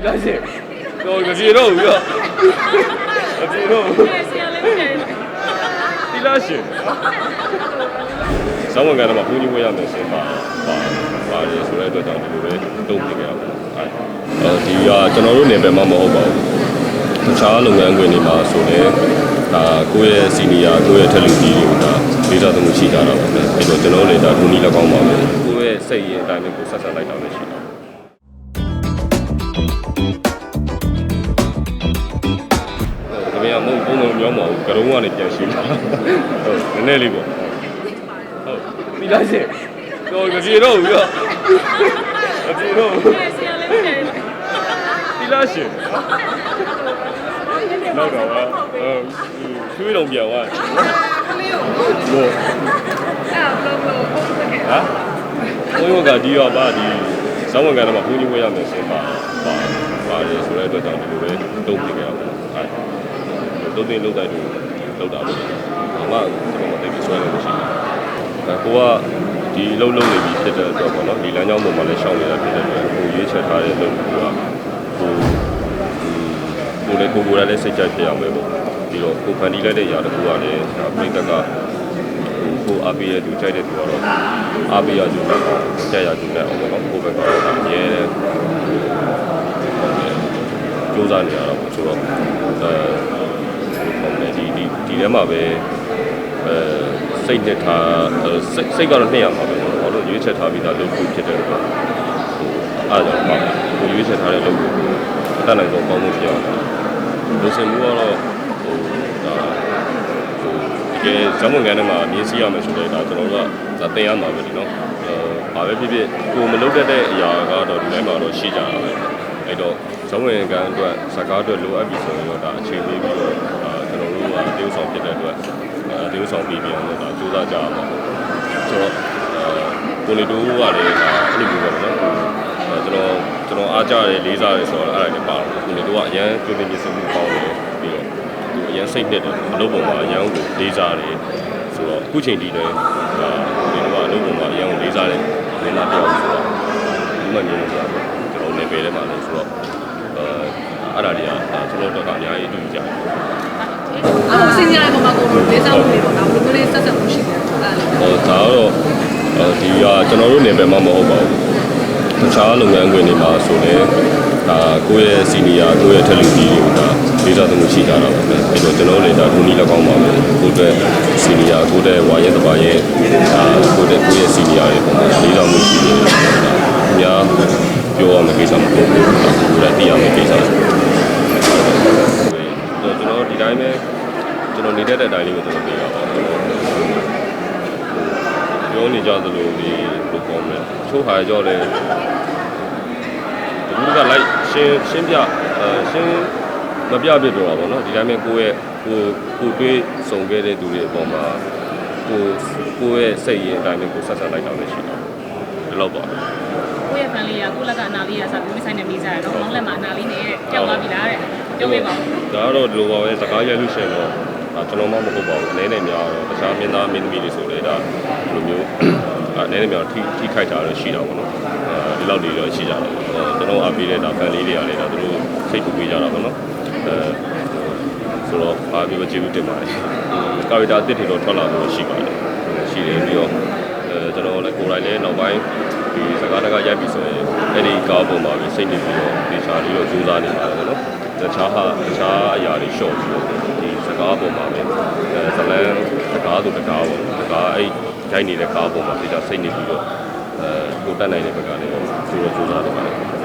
ဒီလားရှင်တော့မပြေတော့ဘူးရောမပြေတော့ဘူးဆရာလေးပြန်ဒီလားရှင်ဆောင်းဝင်ကတော့ဘုန်းကြီးဝဲရမယ်ရှင်ပါပါပါတယ်ဆိုတဲ့အတွက်ကြောင့်ဒီလိုပဲတုံ့ပြန်ကြရပါအဲဒီကကျွန်တော်တို့နေပဲမှမဟုတ်ပါဘူးတခြားလုပ်ငန်းခွင်တွေမှာဆိုလည်းဒါကိုယ့်ရဲ့စီနီယာကိုယ့်ရဲ့ထက်လူကြီးတွေကလေးစားသမှုရှိကြတာပါပဲအဲတော့ကျွန်တော်တို့လည်းဒါဒုနီ၎င်းပါပဲကိုယ့်ရဲ့စိတ်ရင်အတိုင်းပဲကိုဆက်ဆက်လိုက်တာပဲရှိ တ်ဘုံဘုံပြောမှာဘူးကရုံးကနေပြန်ရှိလာဟုတ်နည်းနည်းလေးပေါ့ဟုတ်ဒီလားရှင်တော့မပြေတော့ဘူးရောမပြေတော့ဘူးဆရာလေးပြန်ဒီလားရှင်နောက်တော့ဟာချွေးလုံးပြန်သွားတယ်ဘောအဲ့ဘလို့ဘလို့ဟမ်ဘုန်းကြီးကဒီရောပါဒီဇောင်းဝင်ကတော့ဘုန်းကြီးဝဲရမယ်ဆိုပါပါပါတယ်ဆိုတဲ့အတွက်ကြောင့်ဒီလိုပဲတုံ့ပြန်ကြရအောင် အဲတုံ့တင်လောက်တဲ့လူလောက်တာပေါ့အမကျွန်တော်မသိပြီးဆွဲလို့မရှိဘူးကိုကဒီလှုပ်လှုပ်နေပြီဖြစ်တဲ့အတွက်ပေါ့နော်ဒီလမ်းကြောင်းပေါ်မှာလည်းရှောင်းနေတာဖြစ်တဲ့အတွက်ကိုရွေးချယ်ထားတဲ့လုပ်ကိုကကိုကိုလည်းကိုကိုယ်လည်းစိတ်ကြိုက်ဖြစ်အောင်ပဲပေါ့ပြီးတော့ကိုဖန်တီးလိုက်တဲ့အရာတစ်ခုကလည်းပြိတ္တကကိုအားပေးရသူကြိုက်တဲ့သူကတော့အားပေးရသူနဲ့ကြက်ရသူနဲ့အောင်ပေါ့နော်ကိုဘက်ကတော့အမြဲတမ်းကြိုးစားနေရတာပေါ့ဆိုတော့အဲ ဒီဒီဒီထဲမှာပဲအဲစိတ်နဲ့ထားစိတ်စိတ်ကတော့နှစ်ရမှာပဲဘာလို့ရွေးချက်ထားပြီးသားလုပ်ဖို့ဖြစ်တဲ့အတွက်အားကြောင့်ပါကိုရွေးချက်ထားတဲ့လုပ်ကိုအတတ်နိုင်ဆုံးကောင်းမှုပြရအောင်လူစင်မှုကတော့ဟိုဒါဟိုတကယ်ဇမွန်ကန်ထဲမှာမြင်စီရမယ်ဆိုတော့ဒါကျွန်တော်တို့ကသင်ရမှာပဲဒီနော်အဲဘာပဲဖြစ်ဖြစ်ကိုမလုပ်တတ်တဲ့အရာကတော့ဒီထဲမှာတော့ရှိကြတာပဲအဲ့တော့ဇမွန်ကန်အတွက်စကားအတွက်လိုအပ်ပြီဆိုရင်တော့ဒါအခြေပေးပြီးတော့ဒါ ကျွန်တော်တို့ကတေးဥဆောင်ဖြစ်တဲ့အတွက်အဲတေးဥဆောင်ပြီးပြန်တော့ဒါစူးစမ်းကြရမှာပေါ့ဆိုတော့ကိုလီတိုးကလည်းဒါအဲ့လိုမျိုးပဲနော်အဲကျွန်တော်ကျွန်တော်အားကြတယ်လေးစားတယ်ဆိုတော့အဲ့ဒါလည်းပါတယ်ကိုလီတိုးကအရန်ကျွေးမြင့်စုမှုပေါင်းတယ်ပြီးတော့သူအရန်စိတ်နဲ့တယ်အလုပ်ပုံမှာအရန်ကိုလေးစားတယ်ဆိုတော့အခုချိန်ထိလည်းဒါကိုလီတိုးကအလုပ်ပုံမှာအရန်ကိုလေးစားတယ်လင်းလာပြောင်းဆိုတော့ဒီမှမြင်လို့ရတယ်ကျွန်တော်နေပယ်ထဲမှာလည်းဆိုတော့အဲအဲ့ဒါတွေ ကကျွန်တော်တို့ကအများကြီးအတူကြတယ်အဲ့လိုစင်ကြတဲ့ပုံမှာကိုလေးစားမှုတွေပေါ့ဒါဘလို့လေးဆက်ဆက်မှုရှိတယ်အဲ့ဒါဟောဒါတော့အဲဒီကကျွန်တော်တို့နေပယ်မှာမဟုတ်ပါဘူးတခြားလုပ်ငန်းခွင်တွေမှာဆိုလည်းဒါကိုယ့်ရဲ့စီနီယာကိုယ့်ရဲ့ထက်လူကြီးတွေကဒါလေးစားသမှုရှိကြတာပါပဲအဲတော့ကျွန်တော်တို့လည်းဒါဒုနီ၎င်းပါပဲကိုယ့်ရဲ့စီနီယာကိုယ့်ရဲ့ဝါရဲတပါရဲ့ဒါကိုယ့်ရဲ့ကိုယ့်ရဲ့စီနီယာတွေပုံမှာလေးစားမှုရှိတယ်ဒါအများပြောရမယ့်ကိစ္စမဟုတ်ဘူးဒါကိုယ်လည်းသိရမယ့်ကိစ္စဆိုတော့ကျွန် တိုင်းပဲကျွန်တော်နေတတ်တဲ့အတိုင်းလေးကိုကျွန်တော်ပြောတာပါပြောနေကြသလိုဒီလိုကောင်းလဲချိုးဟာကြောလဲဒီကလိုက်ရှင်းရှင်းပြအဲရှင်းမပြပြပြောတာပေါ့နော်ဒီတိုင်းပဲကိုယ့်ရဲ့ကိုကိုတွေးစုံခဲ့တဲ့သူတွေအပေါ်မှာကိုကိုယ့်ရဲ့စိတ်ရင်းအတိုင်းပဲကိုဆက်ဆက်လိုက်တာပဲရှိတာဒီလောက်ပါကိုယ့်ရဲ့ fan လေးကကိုယ့်လက်ကအနာလေးကစပြီးမဆိုင်နေမိကြတယ်နော်မောင်းလက်မှာအနာလေးနဲ့ကြောက်သွားပြီလားတဲ့ပြောပြပါဦး ဒါကတော့ဒီလိုပါပဲစကားရိုက်လို့ရှိရင်တော့ဒါကျွန်တော်မှမဟုတ်ပါဘူးအနေနဲ့များတော့တခြားမင်းသားမင်းသမီးတွေဆိုလေဒါဒီလိုမျိုးအနေနဲ့များထိထိခိုက်တာတော့ရှိတာပေါ့နော်အဲဒီလောက်တွေတော့ရှိကြတယ်ကျွန်တော်အားပေးတဲ့ဒါဖန်လေးတွေကလည်းဒါသူတို့စိတ်ပူပေးကြတာပေါ့နော်အဲဆိုတော့အားပြီးတော့ကျေးဇူးတင်ပါတယ်ကာရီတာအစ်စ်တွေတော့ထွက်လာလို့ရှိပါတယ်ရှိတယ်ပြီးတော့အဲကျွန်တော်လည်းကိုယ်တိုင်လည်းနောက်ပိုင်းဒီစကားတကားရိုက်ပြီဆိုရင်အဲ့ဒီကားပုံမှာပဲစိတ်နေပြီးတော့ဒီချာလေးတော့ကြိုးစားနေပါတယ်နော် တခြားဟာတခြားအရာတွေရှော့ပြီးတော့ဒီစကားပေါ်မှာပဲအဲဇလန်စကားဆိုတကားပေါ့စကားအဲ့ဂျိုင်းနေတဲ့ကားပေါ်မှာဒီကစိတ်နေပြီးတော့အဲကိုတက်နိုင်တဲ့ဘက်ကလည်းသူတို့စူးစမ်းနေပါတယ်